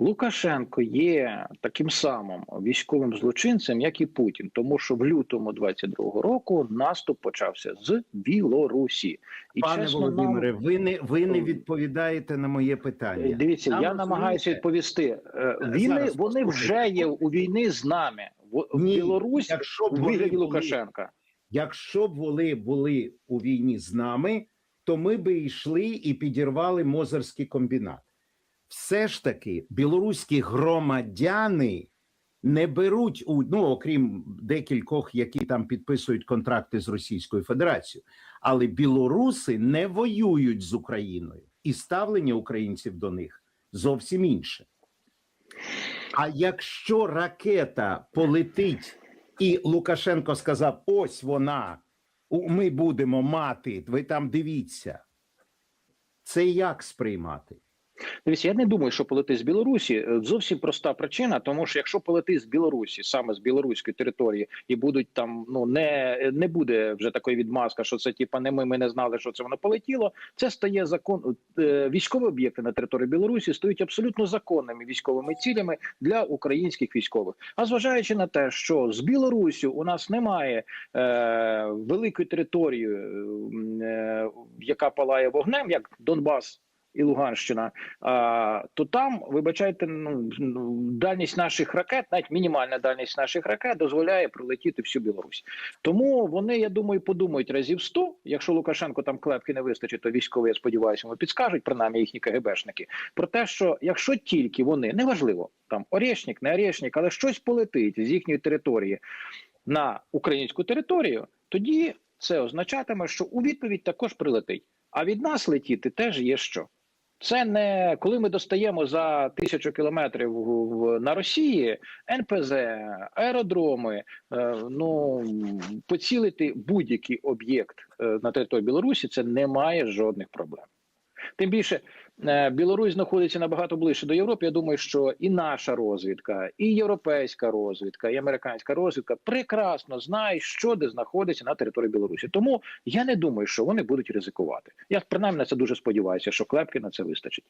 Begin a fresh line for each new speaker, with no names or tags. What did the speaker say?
Лукашенко є таким самим військовим злочинцем, як і Путін, тому що в лютому 22-го року наступ почався з Білорусі. І
Пане
чесно, нам-
Володимире, ви не ви не відповідаєте на моє питання.
Дивіться,
Нам
я намагаюся відповісти. Е, Війни
зараз
вони вже є у війни з нами. В,
Ні,
Білорусі
якщо б
вигляді
були-
Лукашенка.
Якщо б вони були у війні з нами, то ми би йшли і підірвали Мозерський комбінат. Все ж таки, білоруські громадяни не беруть у ну, окрім декількох, які там підписують контракти з Російською Федерацією, але білоруси не воюють з Україною, і ставлення українців до них зовсім інше. А якщо ракета полетить, і Лукашенко сказав: ось вона, ми будемо мати, ви там дивіться. Це як сприймати?
Дивіться, я не думаю, що полетить з Білорусі. Е, Зовсім проста причина, тому що якщо полетить з Білорусі, саме з білоруської території, і будуть там, ну не, не буде вже такої відмазка, що це типа не ми, ми не знали, що це воно полетіло. Це стає закон. е, Військові об'єкти на території Білорусі стають абсолютно законними військовими цілями для українських військових. А зважаючи на те, що з Білорусі у нас немає е, великої території, е, яка палає вогнем, як Донбас. І Луганщина, то там, вибачайте, ну ну, дальність наших ракет, навіть мінімальна дальність наших ракет дозволяє пролетіти всю Білорусь. Тому вони, я думаю, подумають разів 100, Якщо Лукашенко там клепки не вистачить, то військові, я сподіваюся, йому підскажуть, принаймні їхні КГБшники, про те, що якщо тільки вони неважливо, там Орешник, не Орешник, але щось полетить з їхньої території на українську територію, тоді це означатиме, що у відповідь також прилетить. А від нас летіти теж є що. Це не коли ми достаємо за тисячу кілометрів на Росії НПЗ, аеродроми. е, Ну поцілити будь-який об'єкт е, на території Білорусі це не має жодних проблем. Тим більше е, Білорусь знаходиться набагато ближче до Європи. Я думаю, що і наша розвідка, і європейська розвідка, і американська розвідка прекрасно знають, що де знаходиться на території Білорусі. Тому я не думаю, що вони будуть ризикувати. Я принаймні на це дуже сподіваюся, що клепки на це вистачить.